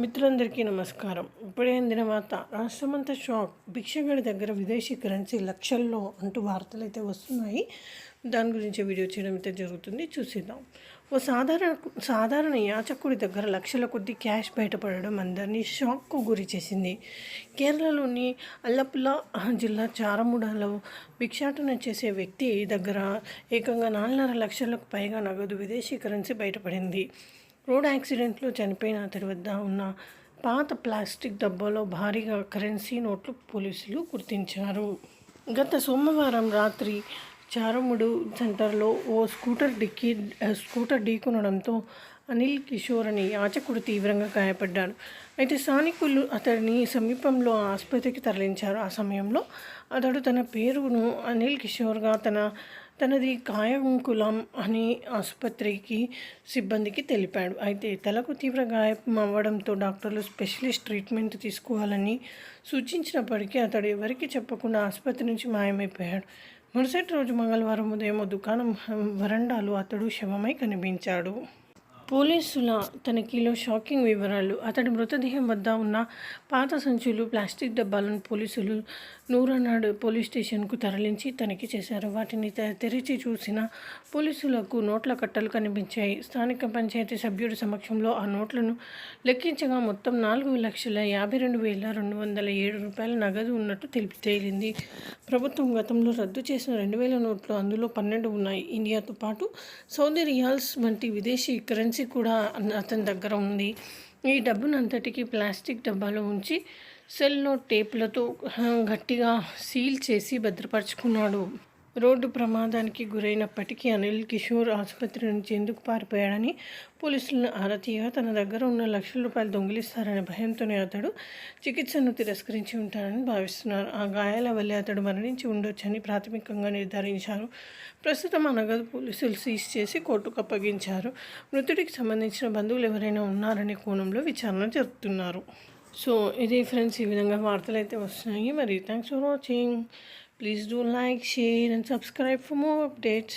మిత్రులందరికీ నమస్కారం. ఇప్పుడే అందిన వార్త రాష్ట్రమంతా షాక్. భిక్షగాడి దగ్గర విదేశీ కరెన్సీ లక్షల్లో అంటూ వార్తలు అయితే వస్తున్నాయి. దాని గురించి వీడియో చేయడం అయితే జరుగుతుంది. చూసిద్దాం. ఓ సాధారణ సాధారణ యాచకుడి దగ్గర లక్షల కొద్ది క్యాష్ బయటపడడం అందరినీ షాక్కు గురి చేసింది. కేరళలోని అల్లపుల జిల్లా చారముడలో భిక్షాటన చేసే వ్యక్తి దగ్గర ఏకంగా నాలుగున్నర లక్షలకు పైగా నగదు విదేశీ కరెన్సీ బయటపడింది. రోడ్ యాక్సిడెంట్లో చనిపోయిన అతడి వద్ద ఉన్న పాత ప్లాస్టిక్ డబ్బాలో భారీగా కరెన్సీ నోట్లు పోలీసులు గుర్తించారు. గత సోమవారం రాత్రి చారముడు సెంటర్లో ఓ స్కూటర్ డిక్కి స్కూటర్ ఢీకొనడంతో అనిల్ కిషోర్ అని యాచకుడు తీవ్రంగా గాయపడ్డాడు. అయితే స్థానికులు అతడిని సమీపంలో ఆసుపత్రికి తరలించారు. ఆ సమయంలో అతడు తన పేరును అనిల్ కిషోర్గా తన తనది కాయంకులం అని ఆసుపత్రికి సిబ్బందికి తెలిపాడు. అయితే తలకు తీవ్ర గాయం అవ్వడంతో డాక్టర్లు స్పెషలిస్ట్ ట్రీట్మెంట్ తీసుకోవాలని సూచించినప్పటికీ అతడు ఎవరికి చెప్పకుండా ఆసుపత్రి నుంచి మాయమైపోయాడు. మరుసటి రోజు మంగళవారం ఉదయం దుకాణం వరండాలో అతడు శవమై కనిపించాడు. పోలీసుల తనిఖీలో షాకింగ్ వివరాలు. అతడి మృతదేహం వద్ద ఉన్న పాత సంచులు ప్లాస్టిక్ డబ్బాలను పోలీసులు నూరనాడు పోలీస్ స్టేషన్కు తరలించి తనిఖీ చేశారు. వాటిని తెరిచి చూసిన పోలీసులకు నోట్ల కట్టలు కనిపించాయి. స్థానిక పంచాయతీ సభ్యుడి సమక్షంలో ఆ నోట్లను లెక్కించగా మొత్తం నాలుగు లక్షల యాభై రెండు వేల రెండు వందల ఏడు రూపాయల నగదు ఉన్నట్టు తెలిపి తేలింది. ప్రభుత్వం గతంలో రద్దు చేసిన రెండు వేల నోట్లు అందులో పన్నెండు ఉన్నాయి. ఇండియాతో పాటు సౌదీ రియాల్స్ వంటి విదేశీ కరెన్సీ కరెన్సీ కూడా అతని దగ్గర ఉంది. ఈ డబ్బును అంతటికి ప్లాస్టిక్ డబ్బాలో ఉంచి సెల్లో టేపులతో గట్టిగా సీల్ చేసి భద్రపరుచుకున్నాడు. రోడ్డు ప్రమాదానికి గురైనప్పటికీ అనిల్ కిషోర్ ఆసుపత్రి నుంచి ఎందుకు పారిపోయాడని పోలీసులను ఆరతీయగా తన దగ్గర ఉన్న లక్షల రూపాయలు దొంగిలిస్తారనే భయంతోనే అతడు చికిత్సను తిరస్కరించి ఉంటారని భావిస్తున్నారు. ఆ గాయాల వల్లే అతడు మరణించి ఉండొచ్చని ప్రాథమికంగా నిర్ధారించారు. ప్రస్తుతం ఆ నగదు పోలీసులు సీజ్ చేసి కోర్టుకు అప్పగించారు. మృతుడికి సంబంధించిన బంధువులు ఎవరైనా ఉన్నారనే కోణంలో విచారణ జరుపుతున్నారు. సో ఇది ఫ్రెండ్స్ ఈ విధంగా వార్తలు అయితే వస్తున్నాయి. మరి thanks for watching. Please do like, share and subscribe for more updates.